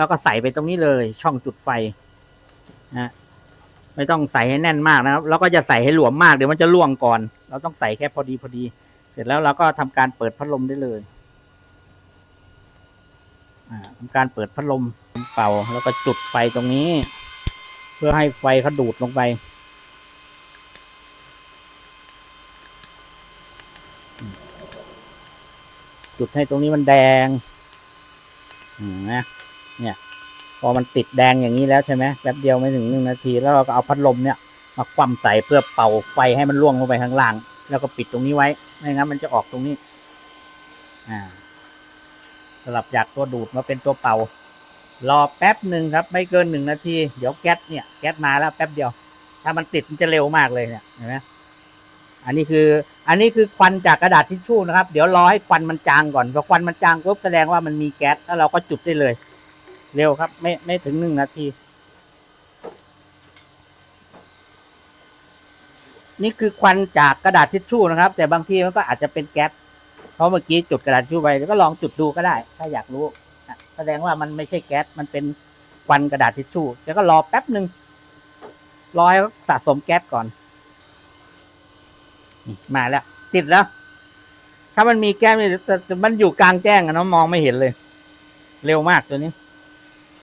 แล้วก็ใส่ไปตรงนี้เลยช่องจุดไฟนะไม่ต้องใส่ให้แน่นมากนะครับ แล้วก็จะใส่ให้หลวมมากเดี๋ยวมันจะล่วงก่อน เราต้องใส่แค่พอดีพอดี เสร็จแล้วเราก็ทำการเปิดพัดลมได้เลยอ่าทำการเปิดพัดลมเป่า แล้วก็จุดไฟตรงนี้ เพื่อให้ไฟเขาดูดลงไปจุดให้ตรงนี้มันแดงนะ เนี่ย พอมันติดแดงอย่างนี้แล้วใช่ไหมแป๊บเดียวไม่ถึงหนึ่งนาที แล้วเราก็เอาพัดลมเนี่ย มาคว่ำใส่เพื่อเป่าไฟให้มันล่วงลงไปข้างล่าง แล้วก็ปิดตรงนี้ไว้ ไม่งั้นมันจะออกตรงนี้ อ่าสลับจากตัวดูดมาเป็นตัวเป่า รอแป๊บหนึ่งครับ ไม่เกินหนึ่งนาที เดี๋ยวแก๊สเนี่ยแก๊สมาแล้วแป๊บเดียว ถ้ามันติดมันจะเร็วมากเลยเนี่ยเห็นไหมอันนี้คือ อันนี้คือควันจากกระดาษทิชชู่นะครับ เดี๋ยวรอให้ควันมันจางก่อนพอควันมันจางปุ๊บแสดงว่ามันมีแก๊สแล้วเราก็จุดได้เลย เร็วครับ ไม่ไม่ถึงหนึ่งนาที นี่คือควันจากกระดาษทิชชู่นะครับ แต่บางทีมันก็อาจจะเป็นแก๊สเพราะเมื่อกี้จุดกระดาษทิชชู่ไปแล้วก็ลองจุดดูก็ได้ ถ้าอยากรู้แสดงว่ามันไม่ใช่แก๊สมันเป็นควันกระดาษทิชชู่แล้วก็รอแป๊บหนึ่งรอให้สะสมแก๊สก่อน มาแล้ว ติดแล้ว ถ้ามันมีแก๊สมันอยู่กลางแจ้งอะเนาะมองไม่เห็นเลย เร็วมากตัวนี้